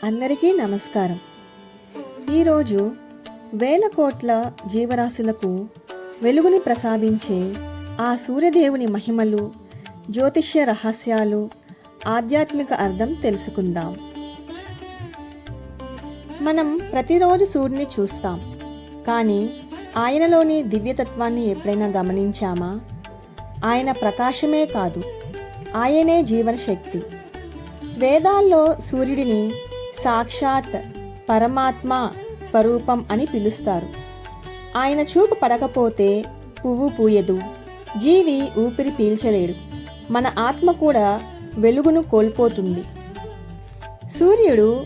అందరికీ నమస్కారం. ఈరోజు వేల కోట్ల జీవరాశులకు వెలుగుని ప్రసాదించే ఆ సూర్యదేవుని మహిమలు జ్యోతిష్య రహస్యాలు ఆధ్యాత్మిక అర్థం తెలుసుకుందాం. మనం ప్రతిరోజు సూర్యుని చూస్తాం. కానీ ఆయనలోని దివ్యతత్వాన్ని ఎప్పుడైనా గమనించామా? ఆయన ప్రకాశమే కాదు ఆయనే జీవన శక్తి. వేదాల్లో సూర్యుడిని సాక్షాత్ పరమాత్మ స్వరూపం అని పిలుస్తారు. ఆయన చూపు పడకపోతే పువ్వు పూయదు. జీవి ఊపిరి పీల్చలేడు. మన ఆత్మ కూడా వెలుగును కోల్పోతుంది. సూర్యుడు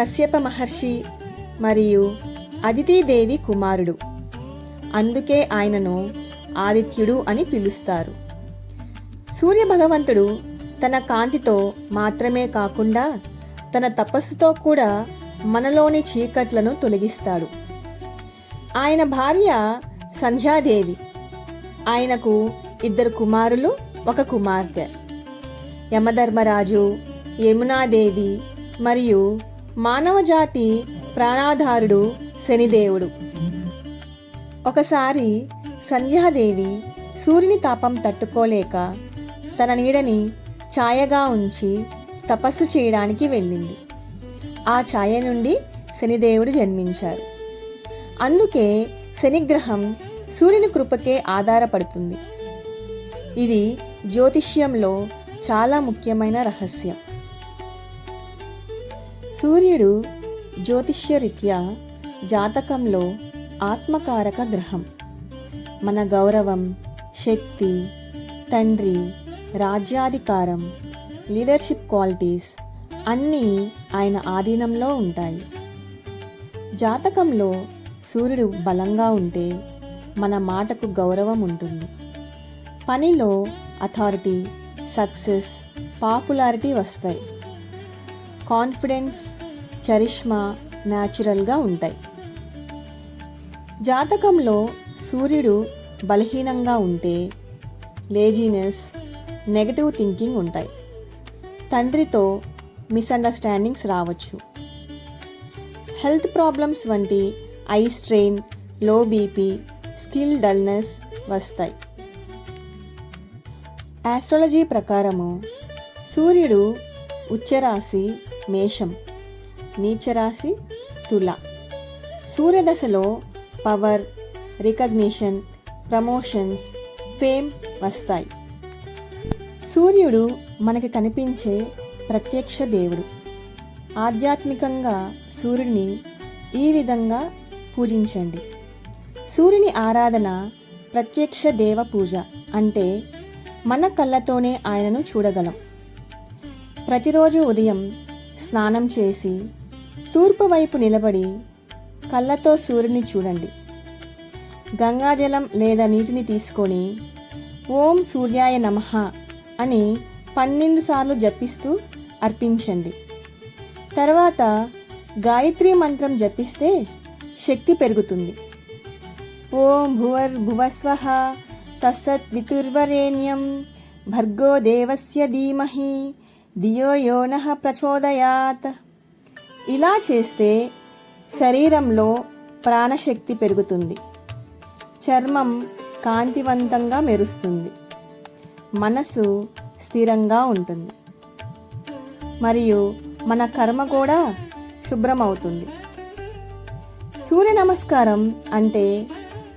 కశ్యప మహర్షి మరియు అదితిదేవి కుమారుడు. అందుకే ఆయనను ఆదిత్యుడు అని పిలుస్తారు. సూర్య భగవంతుడు తన కాంతితో మాత్రమే కాకుండా తన తపస్సుతో కూడా మనలోని చీకట్లను తొలగిస్తాడు. ఆయన భార్య సంధ్యాదేవి. ఆయనకు ఇద్దరు కుమారులు ఒక కుమార్తె. యమధర్మరాజు యమునాదేవి మరియు మానవజాతి ప్రాణాధారుడు శనిదేవుడు. ఒకసారి సంధ్యాదేవి సూర్యుని తాపం తట్టుకోలేక తన నీడని ఛాయగా ఉంచి తపస్సు చేయడానికి వెళ్ళింది. ఆ ఛాయ నుండి శనిదేవుడు జన్మించారు. అందుకే శనిగ్రహం సూర్యుని కృపకే ఆధారపడుతుంది. ఇది జ్యోతిష్యంలో చాలా ముఖ్యమైన రహస్యం. సూర్యుడు జ్యోతిష్యరీత్యా జాతకంలో ఆత్మకారక గ్రహం. మన గౌరవం శక్తి తండ్రి రాజ్యాధికారం లీడర్షిప్ క్వాలిటీస్ అన్నీ ఆయన ఆధీనంలో ఉంటాయి. జాతకంలో సూర్యుడు బలంగా ఉంటే మన మాటకు గౌరవం ఉంటుంది. పనిలో అథారిటీ సక్సెస్ పాపులారిటీ వస్తాయి. కాన్ఫిడెన్స్ చరిష్మా న్యాచురల్గా ఉంటాయి. జాతకంలో సూర్యుడు బలహీనంగా ఉంటే లేజీనెస్ నెగటివ్ థింకింగ్ ఉంటాయి. తండ్రితో మిస్అండర్స్టాండింగ్స్ రావచ్చు. హెల్త్ ప్రాబ్లమ్స్ వంటి ఐ స్ట్రెయిన్లో బీపీ స్కిల్ డల్నెస్ వస్తాయి. ఆస్ట్రాలజీ ప్రకారము సూర్యుడు ఉచ్చరాశి మేషం నీచరాశి తుల. సూర్యదశలో పవర్ రికగ్నిషన్ ప్రమోషన్స్ ఫేమ్ వస్తాయి. సూర్యుడు మనకి కనిపించే ప్రత్యక్ష దేవుడు. ఆధ్యాత్మికంగా సూర్యుడిని ఈ విధంగా పూజించండి. సూర్యుని ఆరాధన ప్రత్యక్ష దేవ పూజ అంటే మన కళ్ళతోనే ఆయనను చూడగలం. ప్రతిరోజు ఉదయం స్నానం చేసి తూర్పు వైపు నిలబడి కళ్ళతో సూర్యుని చూడండి. గంగాజలం లేదా నీటిని తీసుకొని ఓం సూర్యాయ నమః అని పన్నెండు సార్లు జపిస్తూ అర్పించండి. తర్వాత గాయత్రి మంత్రం జపిస్తే శక్తి పెరుగుతుంది. ఓం భువర్ భువస్వ తస్సత్ వితుర్వరేణ్యం భర్గో దేవస్య ధీమహి దియో యోన ప్రచోదయాత్. ఇలా చేస్తే శరీరంలో ప్రాణశక్తి పెరుగుతుంది. చర్మం కాంతివంతంగా మెరుస్తుంది. మనసు స్థిరంగా ఉంటుంది. మరియు మన కర్మ కూడా శుభ్రమవుతుంది. సూర్య నమస్కారం అంటే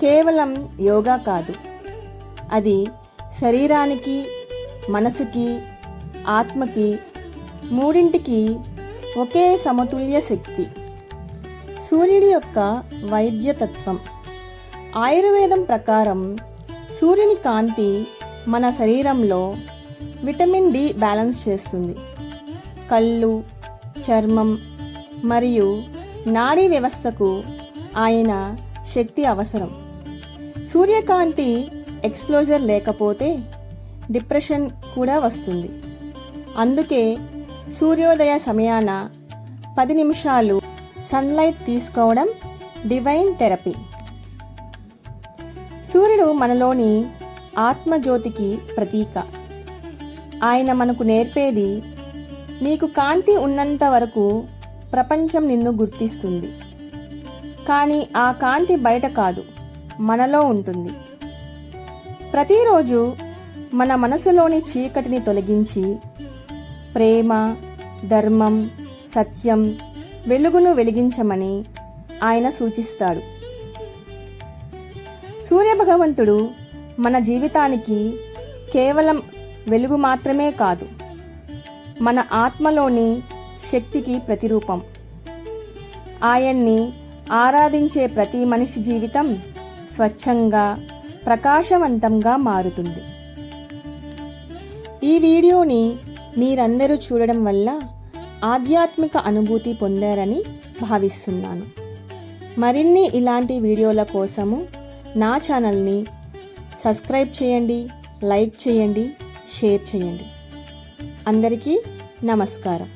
కేవలం యోగా కాదు. అది శరీరానికి మనసుకి ఆత్మకి మూడింటికి ఒకే సమతుల్య శక్తి. సూర్యుడి యొక్క వైద్యతత్వం. ఆయుర్వేదం ప్రకారం సూర్యుని కాంతి మన శరీరంలో విటమిన్ డి బ్యాలెన్స్ చేస్తుంది. కళ్ళు చర్మం మరియు నాడీ వ్యవస్థకు ఆయన శక్తి అవసరం. సూర్యకాంతి ఎక్స్ప్లోజర్ లేకపోతే డిప్రెషన్ కూడా వస్తుంది. అందుకే సూర్యోదయ సమయాన పది నిమిషాలు సన్లైట్ తీసుకోవడం డివైన్ థెరపీ. సూర్యుడు మనలోని ఆత్మజ్యోతికి ప్రతీక. ఆయన మనకు నేర్పేది నీకు కాంతి ఉన్నంత వరకు ప్రపంచం నిన్ను గుర్తిస్తుంది. కానీ ఆ కాంతి బయట కాదు మనలో ఉంటుంది. ప్రతిరోజు మన మనసులోని చీకటిని తొలగించి ప్రేమ ధర్మం సత్యం వెలుగును వెలిగించమని ఆయన సూచిస్తాడు. సూర్యభగవంతుడు మన జీవితానికి కేవలం వెలుగు మాత్రమే కాదు మన ఆత్మలోని శక్తికి ప్రతిరూపం. ఆయన్ని ఆరాధించే ప్రతి మనిషి జీవితం స్వచ్ఛంగా ప్రకాశవంతంగా మారుతుంది. ఈ వీడియోని మీరందరూ చూడడం వల్ల ఆధ్యాత్మిక అనుభూతి పొందారని భావిస్తున్నాను. మరిన్ని ఇలాంటి వీడియోల కోసము నా ఛానల్ని సబ్స్క్రైబ్ చేయండి లైక్ చేయండి షేర్ చేయండి. అందరికీ నమస్కారం.